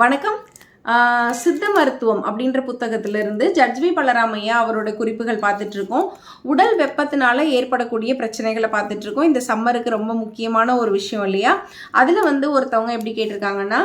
வணக்கம். சித்த மருத்துவம் அப்படின்ற புத்தகத்திலிருந்து ஜட்ஜ் வி பலராமையா அவரோட குறிப்புகள் பார்த்துட்டு இருக்கோம் உடல் வெப்பத்தினால ஏற்படக்கூடிய பிரச்சனைகளை பார்த்துட்டு இருக்கோம் இந்த சம்மருக்கு ரொம்ப முக்கியமான ஒரு விஷயம் இல்லையா? அதில் வந்து ஒருத்தவங்க எப்படி கேட்டிருக்காங்கன்னா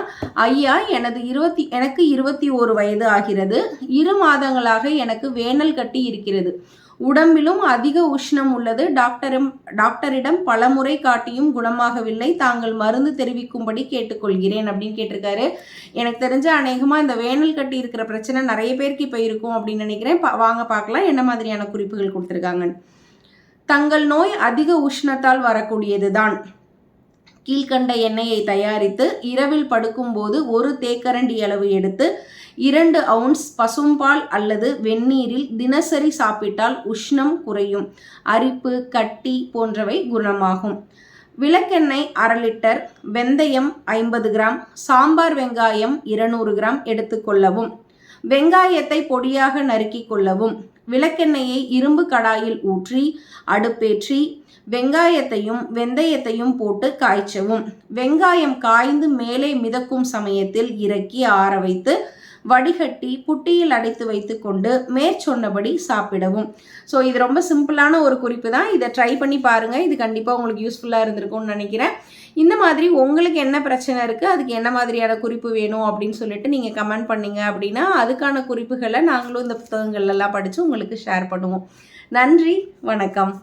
ஐயா எனது இருபத்தி எனக்கு இருபத்தி ஒரு வயது ஆகிறது. இரு மாதங்களாக எனக்கு வேனல் கட்டி இருக்கிறது. உடம்பிலும் அதிக உஷ்ணம் உள்ளது. டாக்டரும் டாக்டரிடம் பலமுறை காட்டியும் குணமாகவில்லை. தாங்கள் மருந்து தெரிவிக்கும்படி கேட்டுக்கொள்கிறேன் அப்படின்னு கேட்டிருக்காரு. எனக்கு தெரிஞ்ச அநேகமாக இந்த வேனல் கட்டி இருக்கிற பிரச்சனை நிறைய பேருக்கு இப்போ இருக்கும் அப்படின்னு நினைக்கிறேன். பா- வாங்க பார்க்கலாம். என்ன மாதிரியான குறிப்புகள் கொடுத்துருக்காங்க தங்கள் நோய் அதிக உஷ்ணத்தால் வரக்கூடியது தான் கீழ்கண்ட எண்ணெயை தயாரித்து இரவில் படுக்கும்போது ஒரு தேக்கரண்டி அளவு எடுத்து இரண்டு அவுன்ஸ் பசும்பால் அல்லது வெந்நீரில் தினசரி சாப்பிட்டால் உஷ்ணம் குறையும். அரிப்பு கட்டி போன்றவை குணமாகும். விளக்கெண்ணெய் அரை லிட்டர் வெந்தயம் ஐம்பது கிராம் சாம்பார் வெங்காயம் இருநூறு கிராம் எடுத்துக்கொள்ளவும் வெங்காயத்தை பொடியாக நறுக்கிக் கொள்ளவும். விளக்கெண்ணெயை இரும்பு கடாயில் ஊற்றி அடுப்பேற்றி வெங்காயத்தையும் வெந்தயத்தையும் போட்டு காய்ச்சவும். வெங்காயம் காய்ந்து மேலே மிதக்கும் சமயத்தில் இறக்கி ஆற வைத்து வடிகட்டி புட்டியில் அடைத்து வைத்து கொண்டு மேற்சொன்னபடி சாப்பிடவும். ஸோ இது ரொம்ப சிம்பிளான ஒரு குறிப்பு தான். இதை ட்ரை பண்ணி பாருங்கள் இது கண்டிப்பாக உங்களுக்கு யூஸ்ஃபுல்லாக இருந்திருக்கும்னு நினைக்கிறேன். இந்த மாதிரி உங்களுக்கு என்ன பிரச்சனை இருக்குது அதுக்கு என்ன மாதிரியான குறிப்பு வேணும் அப்படின்னு சொல்லிட்டு நீங்கள் கமெண்ட் பண்ணீங்க அப்படின்னா அதுக்கான குறிப்புகளை நாங்களும் இந்த புத்தகங்கள்லாம் படித்து உங்களுக்கு ஷேர் பண்ணுவோம். நன்றி. வணக்கம்.